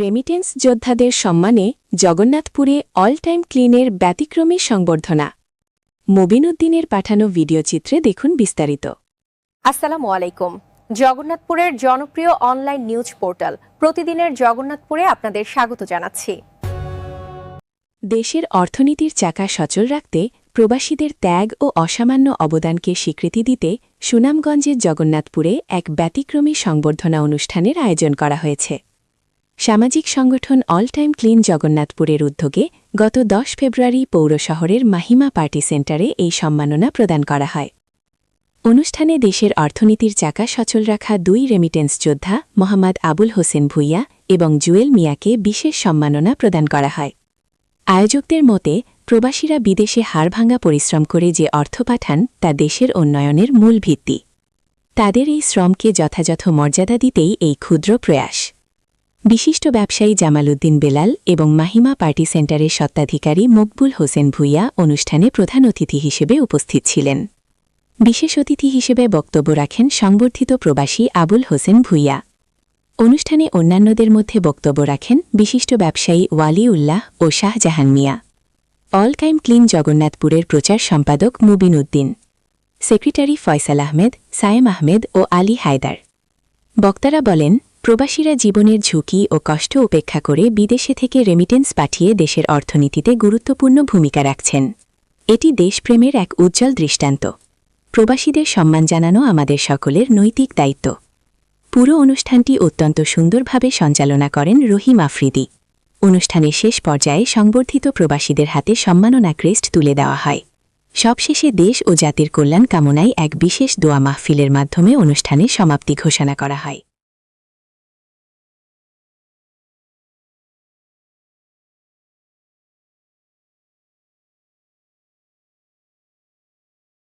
Remittance যোদ্ধাদের সম্মানে জগন্নাথপুরে all time ক্লিনের ব্যতিক্রমী সংবর্ধনা। মবিনুদ্দিনের পাঠানো ভিডিওচিত্রে দেখুন বিস্তারিত। আসসালামু আলাইকুম। জগন্নাথপুরের জনপ্রিয় অনলাইন নিউজ পোর্টাল প্রতিদিনের জগন্নাথপুরে আপনাদের স্বাগত জানাচ্ছি। দেশের অর্থনীতির চাকা সচল রাখতে প্রবাসীদের ত্যাগ ও অসামান্য অবদানকে স্বীকৃতি দিতে সুনামগঞ্জের জগন্নাথপুরে এক ব্যতিক্রমী সংবর্ধনা অনুষ্ঠানের আয়োজন করা হয়েছে। সামাজিক সংগঠন অল টাইম ক্লিন জগন্নাথপুরের উদ্যোগে গত দশ ফেব্রুয়ারি পৌর শহরের মাহিমা পার্টি সেন্টারে এই সম্মাননা প্রদান করা হয়। অনুষ্ঠানে দেশের অর্থনীতির চাকা সচল রাখা দুই রেমিটেন্স যোদ্ধা মোহাম্মদ আবুল হোসেন ভুইয়া এবং জুয়েল মিয়াকে বিশেষ সম্মাননা প্রদান করা হয়। আয়োজকদের মতে, প্রবাসীরা বিদেশে হাড়ভাঙ্গা পরিশ্রম করে যে অর্থ পাঠান তা দেশের উন্নয়নের মূল ভিত্তি। তাদের এই শ্রমকে যথাযথ মর্যাদা দিতেই এই ক্ষুদ্র প্রয়াস। বিশিষ্ট ব্যবসায়ী জামাল উদ্দিন বেলাল এবং মাহিমা পার্টি সেন্টারের সত্ত্বাধিকারী মকবুল হোসেন ভুইয়া অনুষ্ঠানে প্রধান অতিথি হিসেবে উপস্থিত ছিলেন। বিশেষ অতিথি হিসেবে বক্তব্য রাখেন সংবর্ধিত প্রবাসী আবুল হোসেন ভুইয়া। অনুষ্ঠানে অন্যান্যদের মধ্যে বক্তব্য রাখেন বিশিষ্ট ব্যবসায়ী ওয়ালি উল্লাহ ও Shahjahan Mia. All time clean জগন্নাথপুরের প্রচার সম্পাদক মুবিন উদ্দিন। সেক্রেটারি ফয়সাল আহমেদ, সায়েম আহমেদ ও আলী হায়দার। বক্তারা বলেন প্রবাসীরা জীবনের ঝুঁকি ও কষ্ট উপেক্ষা করে বিদেশে থেকে রেমিটেন্স পাঠিয়ে দেশের অর্থনীতিতে গুরুত্বপূর্ণ ভূমিকা রাখছেন। এটি দেশপ্রেমের এক উজ্জ্বল দৃষ্টান্ত। প্রবাসীদের সম্মান জানানো আমাদের সকলের নৈতিক দায়িত্ব। পুরো অনুষ্ঠানটি অত্যন্ত সুন্দরভাবে সঞ্চালনা করেন রহিম আফ্রিদি। অনুষ্ঠানের শেষ পর্যায়ে সংবর্ধিত প্রবাসীদের হাতে সম্মাননা ক্রেস্ট তুলে দেওয়া হয়। সবশেষে দেশ ও জাতির কল্যাণ কামনায় এক বিশেষ দোয়া মাহফিলের মাধ্যমে অনুষ্ঠানের সমাপ্তি ঘোষণা করা হয়।